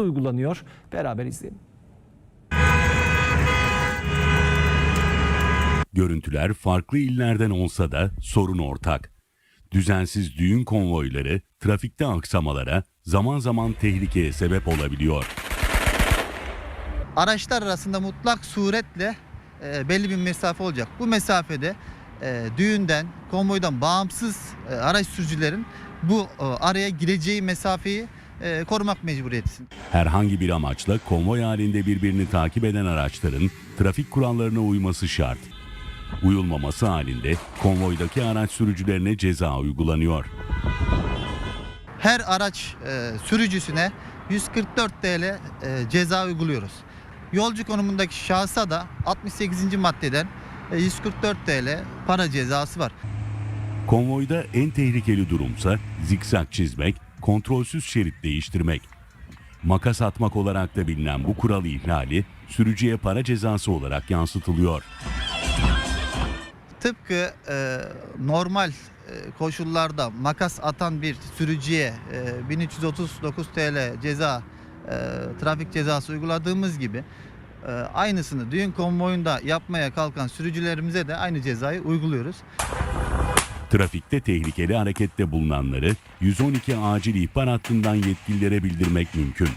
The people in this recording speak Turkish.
nasıl uygulanıyor? Beraber izleyelim. Görüntüler farklı illerden olsa da sorun ortak. Düzensiz düğün konvoyları trafikte aksamalara, zaman zaman tehlikeye sebep olabiliyor. araçlar arasında mutlak suretle e, belli bir mesafe olacak. Bu mesafede e, düğünden, konvoydan bağımsız e, araç sürücülerin bu e, araya gireceği mesafeyi e, korumak mecburiyetindesin. Herhangi bir amaçla konvoy halinde birbirini takip eden araçların trafik kurallarına uyması şart. Uyulmaması halinde konvoydaki araç sürücülerine ceza uygulanıyor. Her araç e, sürücüsüne 144 TL e, ceza uyguluyoruz. Yolcu konumundaki şahsa da 68. maddeden e, 144 TL para cezası var. Konvoyda en tehlikeli durumsa zikzak çizmek, kontrolsüz şerit değiştirmek. Makas atmak olarak da bilinen bu kural ihlali sürücüye para cezası olarak yansıtılıyor. Tıpkı e, normal e, koşullarda makas atan bir sürücüye e, 1339 TL ceza e, trafik cezası uyguladığımız gibi e, aynısını düğün konvoyunda yapmaya kalkan sürücülerimize de aynı cezayı uyguluyoruz. Trafikte tehlikeli harekette bulunanları 112 acil ihbar hattından yetkililere bildirmek mümkün.